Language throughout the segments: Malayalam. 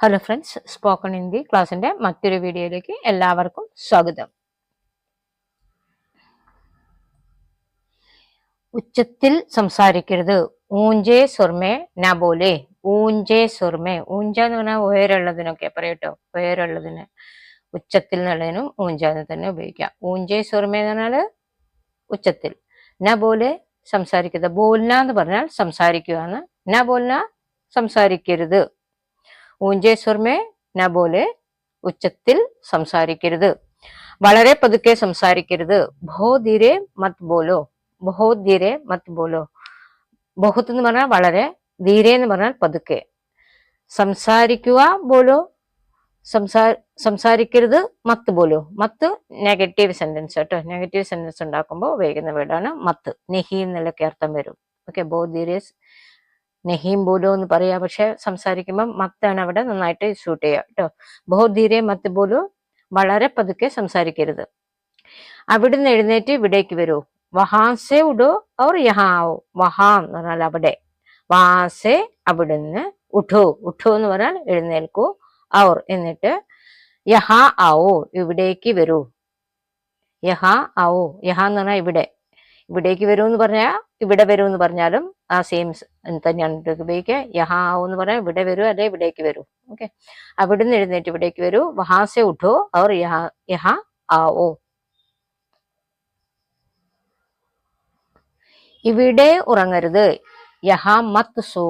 ഹലോ ഫ്രണ്ട്സ് സ്പോക്കൺ ഹിന്ദി ക്ലാസ്സിന്റെ മറ്റൊരു വീഡിയോയിലേക്ക് എല്ലാവർക്കും സ്വാഗതം. ഉച്ചത്തിൽ സംസാരിക്കരുത്. ഊഞ്ചേ സ്വർമേ ന ഊഞ്ചേ സ്വർമേ ഊഞ്ച എന്ന് പറഞ്ഞാൽ ഉയരുള്ളതിനൊക്കെ പറയട്ടോ ഉയരുള്ളതിന് ഉച്ചത്തിൽ എന്നുള്ളതിനും ഊഞ്ച എന്ന് തന്നെ ഉപയോഗിക്കാം. ഊഞ്ചേ സ്വർമേ എന്ന് പറഞ്ഞാൽ ഉച്ചത്തിൽ. ന പോലെ സംസാരിക്കരുത്. ബോൽന എന്ന് പറഞ്ഞാൽ സംസാരിക്കുക എന്ന്. ന ബോൽന സംസാരിക്കരുത്. ഊഞ്ചേ സ്വർമേ ന പോലെ ഉച്ചത്തിൽ സംസാരിക്കരുത്. വളരെ പതുക്കെ സംസാരിക്കരുത്. ബഹോ ധീരെ മത് ബോലോ. ബഹോ ധീരെ മത് ബോലോ. ബഹുത്ത് എന്ന് പറഞ്ഞാൽ വളരെ ധീരെ എന്ന് പറഞ്ഞാൽ പതുക്കെ. സംസാരിക്കുക പോലോ സംസാ സംസാരിക്കരുത് മത്ത് പോലോ മത്ത് നെഗറ്റീവ് സെന്റൻസ് കേട്ടോ. നെഗറ്റീവ് സെന്റൻസ് ഉണ്ടാക്കുമ്പോൾ ഉപയോഗിക്കുന്ന വേർഡാണ് മത്ത്. നെഹി എന്നുള്ളൊക്കെ അർത്ഥം വരും. ഓക്കെ ബോ നെഹീം ബോലോ എന്ന് പറയാ. പക്ഷെ സംസാരിക്കുമ്പോൾ മത്താണ് അവിടെ നന്നായിട്ട് ഷൂട്ട് ചെയ്യുക കേട്ടോ. ബഹു ധീരെ മത്ത് ബോലോ വളരെ പതുക്കെ സംസാരിക്കരുത്. അവിടുന്ന് എഴുന്നേറ്റ് ഇവിടേക്ക് വരൂ. വഹാസെ ഉടോ ഓർ യഹാവോ വഹാ എന്ന് പറഞ്ഞാൽ അവിടെ. വാസെ അവിടുന്ന് ഉഠോ. ഉഠോ എന്ന് പറഞ്ഞാൽ എഴുന്നേൽക്കൂ. ഔർ എന്നിട്ട് യഹാ ആവോ ഇവിടേക്ക് വരൂ. യഹാ ആവോ യഹാ എന്ന് പറഞ്ഞാൽ ഇവിടെ. ഇവിടേക്ക് എന്ന് പറഞ്ഞാൽ ഇവിടെ എന്ന് പറഞ്ഞാലും ആ സെയിം തന്നെയാണ് ഉപയോഗിക്കുക യഹാ എന്ന് പറഞ്ഞാൽ ഇവിടെ വരൂ അല്ലെ ഇവിടേക്ക് വരൂ. ഓക്കെ നിന്ന് എഴുന്നേറ്റ് ഇവിടേക്ക് വരൂ. വഹാസെ ഉഠോ അവർ യഹാ യഹാ ആവോ ഇവിടെ ഉറങ്ങരുത്. യഹാ മത്ത് സോ.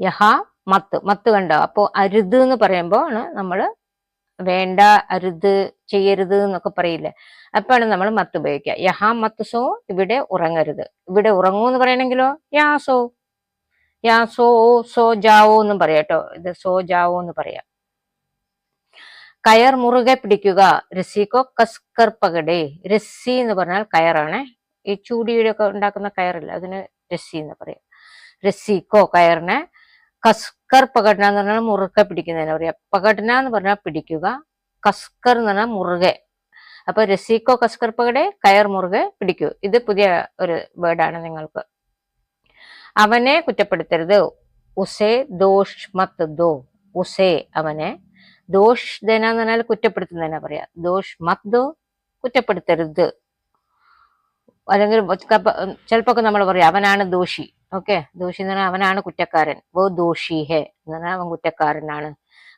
യഹാ മത്ത് മത്ത് കണ്ടോ? അപ്പോ അരുത് എന്ന് പറയുമ്പോ ആണ് നമ്മൾ വേണ്ട അരുത് ചെയ്യരുത് എന്നൊക്കെ പറയില്ലേ? അപ്പോഴാണ് നമ്മൾ മത്ത് ഉപയോഗിക്കുക. യഹാ മത്ത് സോ ഇവിടെ ഉറങ്ങരുത്. ഇവിടെ ഉറങ്ങൂ എന്ന് പറയണെങ്കിലോ? യാസോ യാസോ സോ ജാവോ എന്നും പറയാം കേട്ടോ. ഇത് സോ ജാവോ എന്ന് പറയാം. കയർ മുറുകെ പിടിക്കുക. രസിക്കോ കസ്കർ പകടെ രസി എന്ന് പറഞ്ഞാൽ കയറാണ്. ഈ ചൂടിയുടെ ഒക്കെ ഉണ്ടാക്കുന്ന കയറില്ല? അതിന് രസി എന്ന് പറയാം. രസിക്കോ കയറിനെ കസ്കർ പകടന എന്ന് പറഞ്ഞാൽ മുറുകെ പിടിക്കുന്നതിന് പറയാം. പകടന എന്ന് പറഞ്ഞാൽ പിടിക്കുക കസ്കർ എന്ന് പറഞ്ഞാൽ മുറുകെ. അപ്പൊ രസീക്കോ കസ്കർ പകടെ കയർ മുറുകെ പിടിക്കൂ. ഇത് പുതിയ ഒരു വേർഡാണ് നിങ്ങൾക്ക്. അവനെ കുറ്റപ്പെടുത്തരുത്. ഉസേ ദോഷ് മത്ത് ദോ. ഉസേ അവനെ. ദോഷ് ദേന എന്ന് പറഞ്ഞാൽ കുറ്റപ്പെടുത്തുന്നതിനാ പറയാ. ദോഷ് മത് ദോ കുറ്റപ്പെടുത്തരുത്. അല്ലെങ്കിൽ ചിലപ്പോ നമ്മൾ പറയാം അവനാണ് ദോഷി. ഓക്കെ? ദോഷി എന്ന് പറഞ്ഞാൽ അവനാണ് കുറ്റക്കാരൻ. വോ ദോഷി ഹെ എന്ന് പറഞ്ഞാൽ അവൻ കുറ്റക്കാരനാണ്.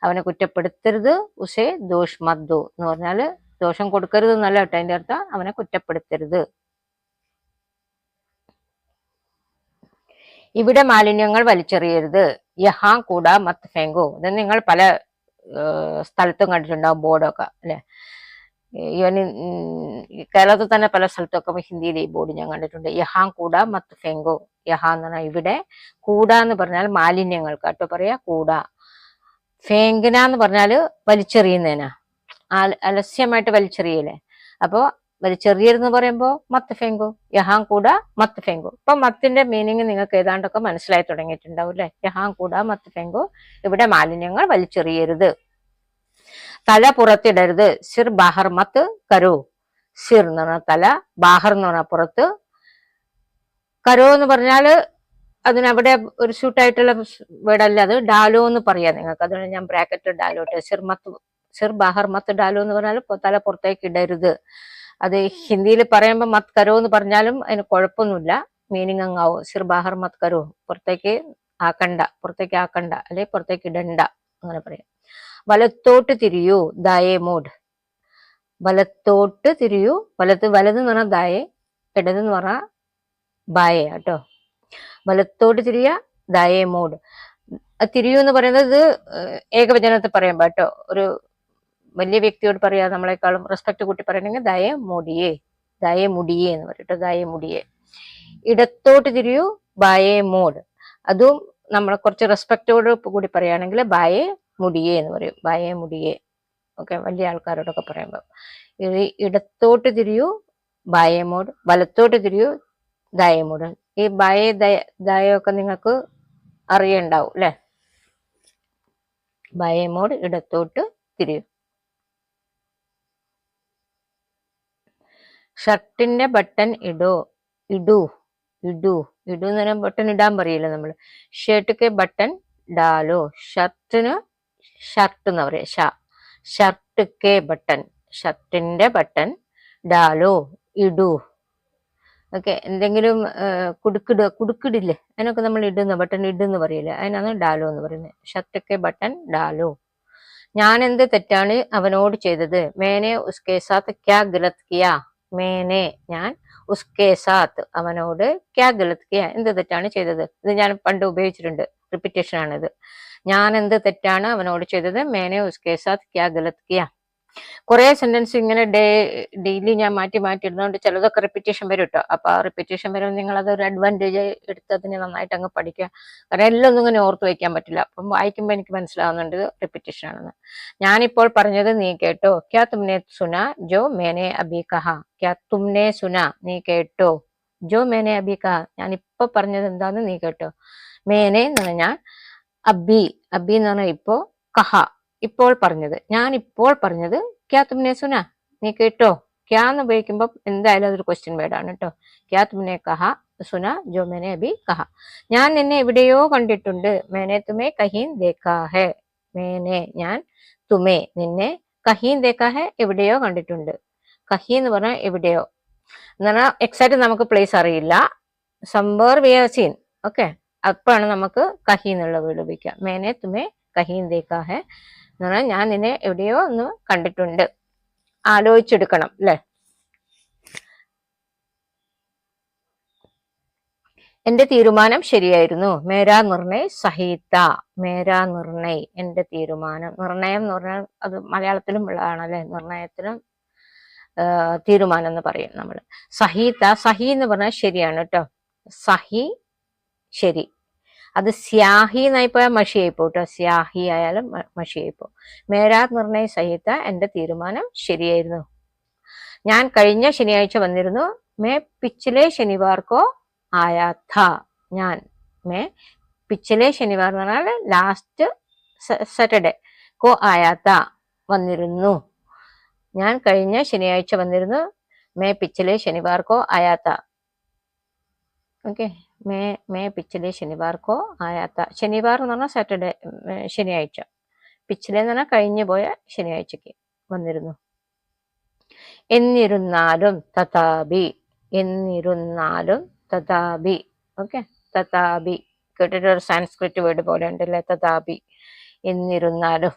അവനെ കുറ്റപ്പെടുത്തരുത് ഉസേ ദോഷ് മദ്ദു എന്ന് പറഞ്ഞാൽ ദോഷം കൊടുക്കരുത് എന്നല്ല കേട്ടോ അതിന്റെ അർത്ഥം. അവനെ കുറ്റപ്പെടുത്തരുത്. ഇവിടെ മാലിന്യങ്ങൾ വലിച്ചെറിയരുത്. യഹാ കൂടാ മത്ത് ഫെങ്കോ. ഇത് നിങ്ങൾ പല സ്ഥലത്തും കണ്ടിട്ടുണ്ടാവും ബോർഡൊക്കെ അല്ലെ? ഈവൻ കേരളത്തിൽ തന്നെ പല സ്ഥലത്തൊക്കെ ഹിന്ദിയിൽ ഈ ബോർഡ് ഞാൻ കണ്ടിട്ടുണ്ട്. യഹാം കൂട മത്ത് ഫെങ്കോ യഹാ എന്ന് പറഞ്ഞാൽ ഇവിടെ കൂട എന്ന് പറഞ്ഞാൽ മാലിന്യങ്ങൾ കേട്ടോ പറയാ കൂട. ഫേങ്കന എന്ന് പറഞ്ഞാൽ വലിച്ചെറിയുന്നതിനാ. അലസ്യമായിട്ട് വലിച്ചെറിയല്ലേ അപ്പോ വലിച്ചെറിയരുതെന്ന് പറയുമ്പോ മത്ത് ഫെങ്കോ യഹാം കൂട മത്ത് ഫെങ്കോ. അപ്പൊ മത്തിന്റെ മീനിങ് നിങ്ങൾക്ക് ഏതാണ്ടൊക്കെ മനസ്സിലായി തുടങ്ങിയിട്ടുണ്ടാവും അല്ലെ? യഹാം കൂട മത്ത് ഫെങ്കോ ഇവിടെ മാലിന്യങ്ങൾ വലിച്ചെറിയരുത്. തല പുറത്തിടരുത്. സിർ ബാഹർ മത്ത് കരോ. സിർ എന്ന് പറഞ്ഞാൽ തല ബാഹർ എന്ന് പറഞ്ഞാൽ പുറത്ത്. കരോ എന്ന് പറഞ്ഞാൽ അതിനവിടെ ഒരു ഷൂട്ടായിട്ടുള്ള വേർഡല്ല അത് ഡാലോ എന്ന് പറയാം നിങ്ങൾക്ക്. അതുകൊണ്ട് ഞാൻ ബ്രാക്കറ്റ് ഡാലോട്ട് സിർമത്ത് സിർ ബാഹർ മത്ത് ഡാലോ എന്ന് പറഞ്ഞാൽ തല പുറത്തേക്ക് ഇടരുത്. അത് ഹിന്ദിയിൽ പറയുമ്പോൾ മത് കരോ എന്ന് പറഞ്ഞാലും അതിന് കുഴപ്പമൊന്നുമില്ല. മീനിങ് അങ്ങാവും. സിർ ബാഹർ മത് കരോ. പുറത്തേക്ക് ആക്കണ്ട. പുറത്തേക്ക് ആക്കണ്ട. അല്ലെ പുറത്തേക്ക് ഇടണ്ട. അങ്ങനെ പറയാം. വലത്തോട്ട് തിരിയൂ ദായേ മോഡ്. വലത്തോട്ട് തിരിയൂ വലത്ത് വലത് എന്ന് പറഞ്ഞാൽ ദയേ ഇടത് എന്ന് പറഞ്ഞാൽ ബായ കേട്ടോ. വലത്തോട്ട് തിരിയ ദായേ മോഡ്. തിരിയൂ എന്ന് പറയുന്നത് ഏകവചനത്തിൽ പറയാൻ കേട്ടോ. ഒരു വലിയ വ്യക്തിയോട് പറയാ നമ്മളെക്കാളും റെസ്പെക്ട് കൂട്ടി പറയണെങ്കിൽ ദയ മുടിയേ ദയ മുടിയേ എന്ന് പറയട്ടോ ദയ മുടിയേ. ഇടത്തോട്ട് തിരിയൂ ബായേ മോഡ്. അതും നമ്മളെ കുറച്ച് റെസ്പെക്റ്റോട് കൂടി പറയുകയാണെങ്കിൽ ബായേ മുടിയേ എന്ന് പറയും. ബായേ മുടിയേ ഓക്കെ വലിയ ആൾക്കാരോടൊക്കെ പറയുമ്പോൾ ഇടത്തോട്ട് തിരിയൂ ഭയമോട് വലത്തോട്ട് തിരിയൂ ദയമോട് ഈ ഭയ ദയ ദയൊക്കെ നിങ്ങൾക്ക് അറിയണ്ടാവും അല്ലെ? ഭയമോട് ഇടത്തോട്ട് തിരിയൂ. ഷർട്ടിന്റെ ബട്ടൺ ഇടോ. ഇടൂ. ഇടൂ. ഇടൂ എന്ന് ബട്ടൺ ഇടാൻ പറയില്ല നമ്മൾ ഷർട്ടിക്ക് ബട്ടൺ ഡാലോ ഷർട്ടിന് ഷർട്ട് എന്ന് പറയാം. ഷ. ഷർട്ട് കെ ബട്ടൺ. ഷർട്ടിന്റെ ബട്ടൺ ഡാലോ ഇടൂ. ഓക്കെ. എന്തെങ്കിലും കുടുക്കിട കുടുക്കിടില്ലേ? അതിനൊക്കെ നമ്മൾ ഇടുന്ന ബട്ടൺ ഇടുന്ന് പറയില്ലേ? അതിനാണ് ഡാലോ എന്ന് പറയുന്നത്. ഷർട്ടൊക്കെ ബട്ടൺ ഡാലോ. ഞാൻ എന്ത് തെറ്റാണ് അവനോട് ചെയ്തത്? മേനെ ഉസ്കെ സാത്ത് ക്യാ ഗലത് കിയാ? മേനെ ഞാൻ ഉസ്കെ സാത്ത് അവനോട് ക്യാ ഗലത് കിയാ? എന്ത് തെറ്റാണ് ചെയ്തത്? ഇത് ഞാൻ പണ്ട് ഉപയോഗിച്ചിട്ടുണ്ട്. റിപ്പിറ്റേഷൻ ആണിത് ഞാൻ എന്ത് തെറ്റാണ് അവനോട് ചെയ്തത്? മേനെ ഉസ്കെ സാത്ത് ക്യാ ഗലത് കിയാ. കുറെ സെന്റൻസ് ഇങ്ങനെ ഡേ ഡെയിലി ഞാൻ മാറ്റി മാറ്റി ഇടുന്നതുകൊണ്ട് ചിലതൊക്കെ റിപ്പീറ്റേഷൻ വരും കേട്ടോ അപ്പൊ ആ റിപ്പീറ്റേഷൻ വരും. നിങ്ങൾ അത് ഒരു അഡ്വാന്റേജ് എടുത്ത് അതിനെ നന്നായിട്ട് അങ്ങ് പഠിക്കുക കാരണം എല്ലാം ഒന്നും ഇങ്ങനെ ഓർത്ത് വയ്ക്കാൻ പറ്റില്ല. അപ്പം വായിക്കുമ്പോൾ എനിക്ക് മനസ്സിലാവുന്നുണ്ട് റിപ്പീറ്റേഷൻ ആണെന്ന്. ഞാനിപ്പോൾ പറഞ്ഞത് നീ കേട്ടോ. ക്യാ തുമ്നെ സുന ജോ മേനെ അബി കഹ. ക്യാ തുമ്നെ സുന നീ കേട്ടോ. ജോ മേനെ അബി കഹ. ഞാനിപ്പോ പറഞ്ഞത് എന്താന്ന് നീ കേട്ടോ. മേനെ എന്ന് പറഞ്ഞാൽ അബി അബി എന്ന് പറഞ്ഞാൽ ഇപ്പോ കഹ. ഇപ്പോൾ പറഞ്ഞത്. ഞാൻ ഇപ്പോൾ പറഞ്ഞത് ക്യാ തുമ്നെ സുന? നീ കേട്ടോ? ക്യാ എന്ന് ഉപയോഗിക്കുമ്പോൾ എന്തായാലും അതൊരു ക്വസ്റ്റ്യൻ വേർഡാണ് കേട്ടോ ക്യാ തുമ്നെ കഹ സുന ജോ മേനെ അബി കഹ. ഞാൻ നിന്നെ എവിടെയോ കണ്ടിട്ടുണ്ട്. മേനെ തുമേ കഹീൻ ദേഖാ മേനെ ഞാൻ തുമേ. നിന്നെ കഹീൻ ദേഖാ എവിടെയോ കണ്ടിട്ടുണ്ട്. കഹി എന്ന് പറഞ്ഞാൽ എവിടെയോ. എന്ന് പറഞ്ഞാൽ എക്സാക്ട് നമുക്ക് പ്ലേസ് അറിയില്ല. സംബർ വി സീൻ ഓക്കെ അപ്പോഴാണ് നമുക്ക് കഹി എന്നുള്ള വീട് ഉപയോഗിക്കുക. മേനെ തുമേ കഹീൻ ദേഖാ ഹെ. എന്ന് പറഞ്ഞാൽ ഞാൻ നിന്നെ എവിടെയോ ഒന്ന് കണ്ടിട്ടുണ്ട്. ആലോചിച്ചെടുക്കണം അല്ലെ? എന്റെ തീരുമാനം ശരിയായിരുന്നു. മേരാ നിർണയ് സഹിത മേരാ നിർണയ് എന്റെ തീരുമാനം. നിർണയം എന്ന് പറഞ്ഞാൽ അത് മലയാളത്തിലും ഉള്ളതാണ് അല്ലെ? നിർണയത്തിലും തീരുമാനം എന്ന് പറയും നമ്മൾ സഹിത സഹി എന്ന് പറഞ്ഞാൽ ശരിയാണ് കേട്ടോ. സഹി ശരി. അത് സ്യാഹി എന്നായി പോയാൽ മഷിയായി പോകും കേട്ടോ സ്യാഹി ആയാലും മഷിയായിപ്പോ. മേരാത് നിർണയ സഹിത എന്റെ തീരുമാനം ശരിയായിരുന്നു. ഞാൻ കഴിഞ്ഞ ശനിയാഴ്ച വന്നിരുന്നു. മേ പിച്ചിലെ ശനിവാർക്കോ ആയാ ഞാൻ മേ പിച്ചിലെ ശനിവാർ എന്ന് പറഞ്ഞാൽ ലാസ്റ്റ് സാറ്റർഡേ കോ ആയാത്ത വന്നിരുന്നു. ഞാൻ കഴിഞ്ഞ ശനിയാഴ്ച വന്നിരുന്നു. മേ പിച്ചിലെ ശനിവാർക്കോ ആയാത്ത ഓക്കെ മേ മേ പിച്ചിലെ ശനിവാർക്കോ ആയാത്ത ശനിവാർ എന്ന് പറഞ്ഞാൽ സാറ്റർഡേ ശനിയാഴ്ച. പിച്ചിലെ എന്ന് പറഞ്ഞാൽ കഴിഞ്ഞു പോയ ശനിയാഴ്ചക്ക് വന്നിരുന്നു. എന്നിരുന്നാലും തഥാബി എന്നിരുന്നാലും തഥാബി ഓക്കെ? തഥാബി. കേട്ടിട്ട് ഒരു സാൻസ്ക്രിറ്റ് വേർഡ് പോലെ ഉണ്ടല്ലേ? തഥാബി. എന്നിരുന്നാലും.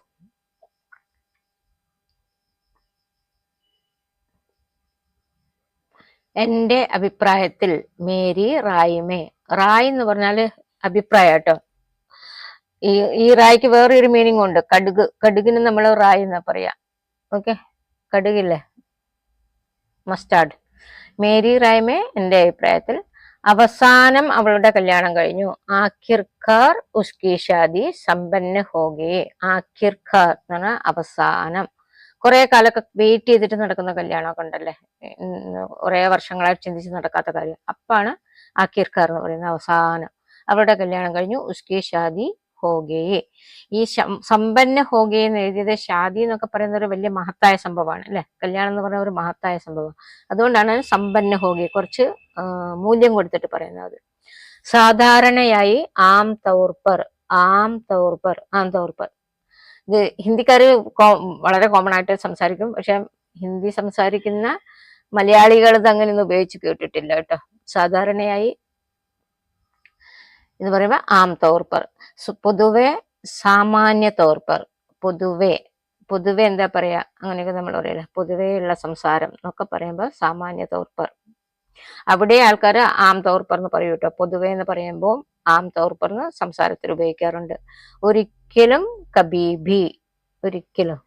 എന്റെ അഭിപ്രായത്തിൽ മേരി റായിമേ റായ് എന്ന് പറഞ്ഞാൽ അഭിപ്രായം കേട്ടോ ഈ ഈ റായ്ക്ക് വേറൊരു മീനിങ് ഉണ്ട്. കടുക് കടുകിന് നമ്മൾ റായ് എന്നാ പറയാ. ഓക്കെ കടുകില്ലേ? മസ്റ്റാർഡ് മേരി റായ്മേ എന്റെ അഭിപ്രായത്തിൽ അവസാനം അവളുടെ കല്യാണം കഴിഞ്ഞു. ആഖിർഖാർ ഉസ്കി ഷാദി സമ്പന്ന ഹോഗേ. ആഖിർഖാർ എന്ന് പറഞ്ഞാൽ അവസാനം. കുറെ കാലൊക്കെ വെയിറ്റ് ചെയ്തിട്ട് നടക്കുന്ന കല്യാണമൊക്കെ ഉണ്ടല്ലേ? കുറെ വർഷങ്ങളായിട്ട് ചിന്തിച്ച് നടക്കാത്ത കാര്യം. അപ്പാണ് ആഖിർഖാർ എന്ന് പറയുന്ന അവസാനം. അവരുടെ കല്യാണം കഴിഞ്ഞു. ഉസ്കി ഷാദി ഹോഗയെ. ഈ സമ്പന്ന ഹോഗയെ എന്ന് എഴുതിയത് ഷാദി എന്നൊക്കെ പറയുന്ന ഒരു വലിയ മഹത്തായ സംഭവമാണ് അല്ലെ? കല്യാണം എന്ന് പറയുന്ന ഒരു മഹത്തായ സംഭവം. അതുകൊണ്ടാണ് സമ്പന്ന ഹോഗയെ കുറച്ച് മൂല്യം കൊടുത്തിട്ട് പറയുന്നത് സാധാരണയായി ആം തൗർപ്പർ ആം തൗർപ്പർ ആം തൗർപ്പർ. ഇത് ഹിന്ദിക്കാര് കോ- വളരെ കോമൺ ആയിട്ട് സംസാരിക്കും. പക്ഷെ ഹിന്ദി സംസാരിക്കുന്ന മലയാളികൾ ഇത് അങ്ങനെ ഒന്നും ഉപയോഗിച്ച് കേട്ടിട്ടില്ല കേട്ടോ. സാധാരണയായി എന്ന് പറയുമ്പോൾ ആം തോർപ്പർ. പൊതുവെ സാമാന്യ തോർപ്പർ. പൊതുവെ പൊതുവെ എന്താ പറയാ? അങ്ങനെയൊക്കെ നമ്മൾ പറയില്ല? പൊതുവെയുള്ള സംസാരം എന്നൊക്കെ പറയുമ്പോൾ സാമാന്യ തോർപ്പർ. അവിടെ ആൾക്കാർ ആം തോർപ്പർ എന്ന് പറയും കേട്ടോ. പൊതുവെ എന്ന് പറയുമ്പോൾ ആം തോർപ്പർ എന്ന് സംസാരത്തിൽ ഉപയോഗിക്കാറുണ്ട്. ഒരിക്കലും കബീബി ഒരിക്കലും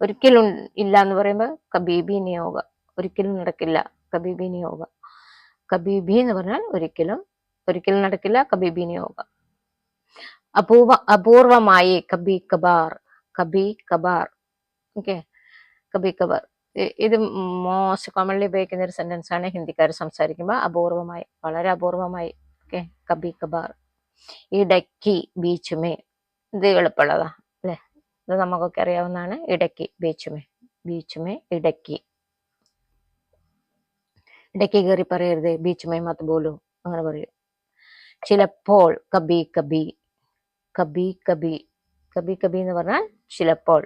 ഒരിക്കലും ഇല്ല എന്ന് പറയുമ്പോൾ കബീബി നിയോഗ. ഒരിക്കലും നടക്കില്ല കബീബി നിയോഗ. കബീബി എന്ന് പറഞ്ഞാൽ ഒരിക്കലും ഒരിക്കലും നടക്കില്ല കബീബി യോഗ അപൂർവ അപൂർവമായി കബി കബാർ കബി കബാർ. ഓക്കെ? കബി കബാർ. ഇത് മോസ്റ്റ് കോമൺലി ഉപയോഗിക്കുന്ന ഒരു സെന്റൻസ് ആണ് ഹിന്ദിക്കാർ സംസാരിക്കുമ്പോൾ അപൂർവമായി വളരെ അപൂർവമായി. ഓക്കെ? കബി കബാർ. ഇടക്കി ബീച്ചുമേ. ഇത് എളുപ്പമുള്ളതാ അല്ലെ? ഇത് നമുക്കൊക്കെ അറിയാവുന്നതാണ്. ഇടക്കി ബീച്ചുമേ. ബീച്ചുമേ ഇടയ്ക്ക്. ഇടയ്ക്ക് കയറി പറയരുത് ബീച്ചുമേ മത്ത് പോലും അങ്ങനെ പറയും. ചിലപ്പോൾ കബി കബി കബി കബി കബി കബി എന്ന് പറഞ്ഞാൽ ചിലപ്പോൾ.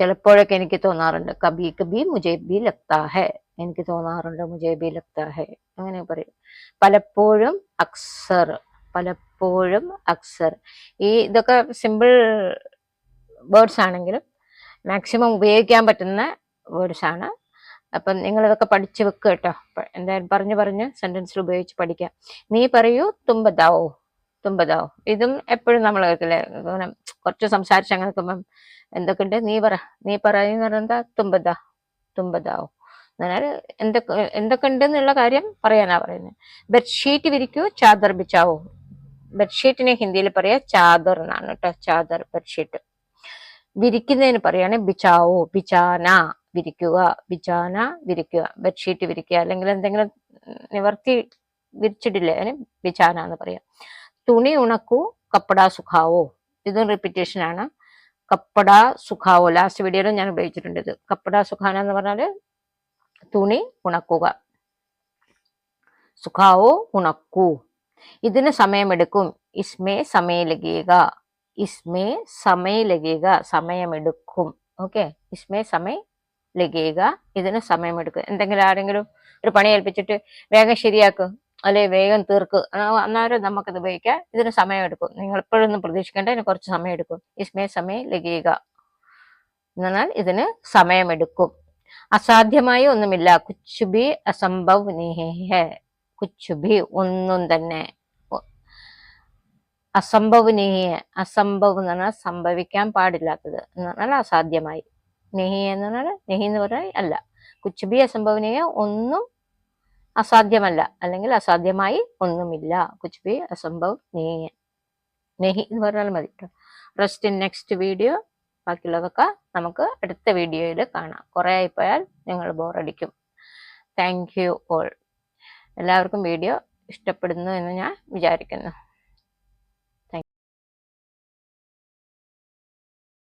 ചിലപ്പോഴൊക്കെ എനിക്ക് തോന്നാറുണ്ട് കബി കബി മുജേബി ബി ലഗ്താ ഹെ. എനിക്ക് തോന്നാറുണ്ട് മുജേബി ബി ലഗ്താ ഹെ അങ്ങനെ പറയും. പലപ്പോഴും അക്സർ പലപ്പോഴും അക്സർ. ഈ ഇതൊക്കെ സിമ്പിൾ വേർഡ്സ് ആണെങ്കിലും മാക്സിമം ഉപയോഗിക്കാൻ പറ്റുന്ന വേർഡ്സ് ആണ് അപ്പം നിങ്ങൾ ഇതൊക്കെ പഠിച്ചു വെക്കുക കേട്ടോ. എന്തായാലും പറഞ്ഞു പറഞ്ഞ് സെന്റൻസിൽ ഉപയോഗിച്ച് പഠിക്കാം. നീ പറയൂ തുമ്പതാവോ. തുമ്പതാവോ. ഇതും എപ്പോഴും നമ്മൾ കേൾക്കില്ലേ? ഇങ്ങനെ കുറച്ച് സംസാരിച്ച് അങ്ങനെ നിൽക്കുമ്പം എന്തൊക്കെയുണ്ട്? നീ പറ. നീ പറയുന്ന പറഞ്ഞാൽ തുമ്പതാ. തുമ്പതാവോ. എന്നാൽ എന്തൊക്കെ എന്തൊക്കെ ഉണ്ടെന്നുള്ള കാര്യം പറയാനാ പറയുന്നത് ബെഡ്ഷീറ്റ് വിരിക്കൂ ചാദർ ബിച്ചാവോ. ബെഡ്ഷീറ്റിനെ ഹിന്ദിയിൽ പറയാ ചാദർ എന്നാണ് കേട്ടോ. ചാദർ ബെഡ്ഷീറ്റ്. വിരിക്കുന്നതിന് പറയുകയാണെങ്കിൽ ബിച്ചാവോ. ബിച്ചാന. വിരിക്കുക ബിച്ചാന വിരിക്കുക ബെഡ്ഷീറ്റ് വിരിക്കുക അല്ലെങ്കിൽ എന്തെങ്കിലും നിവർത്തി വിരിച്ചിട്ടില്ലേ? അതിന് ബിച്ചാന എന്ന് പറയാം. തുണി ഉണക്കൂ കപ്പട സുഖാവോ? ഇതും റിപ്പീറ്റേഷൻ ആണ്. കപ്പട സുഖാവോ? ലാസ്റ്റ് വീഡിയോയിൽ ഞാൻ ഉപയോഗിച്ചിട്ടുണ്ട് ഇത്. കപ്പട സുഖാന എന്ന് പറഞ്ഞാൽ തുണി ഉണക്കുക. സുഖാവോ? ഉണക്കൂ. ഇതിന് സമയമെടുക്കും. ഇസ്മേ സമയ ലഗേക ഇസ്മേ സമയ ലഗേക സമയമെടുക്കും. ഓക്കെ? ഇസ്മേ സമയ ലഗേക ഇതിന് സമയമെടുക്കുക. എന്തെങ്കിലും ആരെങ്കിലും ഒരു പണി ഏൽപ്പിച്ചിട്ട് വേഗം ശരിയാക്കും അല്ലെ വേഗം തീർക്ക് അന്നേരം നമുക്കത് ഉപയോഗിക്കാം. ഇതിന് സമയമെടുക്കും. നിങ്ങൾ എപ്പോഴൊന്നും പ്രതീക്ഷിക്കേണ്ട ഇതിന് കുറച്ച് സമയമെടുക്കും. ഇസ്മേ സമയം ലഗേക എന്നാൽ ഇതിന് സമയമെടുക്കും. അസാധ്യമായി ഒന്നുമില്ല. കുച്ചുബി അസംഭവ് കുച്ചുബി ഒന്നും തന്നെ. അസംഭവനീയ അസംഭവ് എന്ന് പറഞ്ഞാൽ സംഭവിക്കാൻ പാടില്ലാത്തത് എന്ന് പറഞ്ഞാൽ അസാധ്യമായി. നെഹി എന്ന് പറഞ്ഞാൽ നെഹി എന്ന് പറഞ്ഞാൽ അല്ല. കുച്ചുബി അസംഭവനീയ ഒന്നും അസാധ്യമല്ല. അല്ലെങ്കിൽ അസാധ്യമായി ഒന്നുമില്ല. കുച്ചുബി അസംഭവ് നീയ നെഹി എന്ന് പറഞ്ഞാൽ മതി റെസ്റ്റ് ഇൻ നെക്സ്റ്റ് വീഡിയോ ബാക്കിയുള്ളതൊക്കെ നമുക്ക് അടുത്ത വീഡിയോയിൽ കാണാം. കുറേ ആയിപ്പോയാൽ നിങ്ങൾ ബോറടിക്കും. താങ്ക് യു ഓൾ എല്ലാവർക്കും വീഡിയോ ഇഷ്ടപ്പെടുന്നു എന്ന് ഞാൻ വിചാരിക്കുന്നു.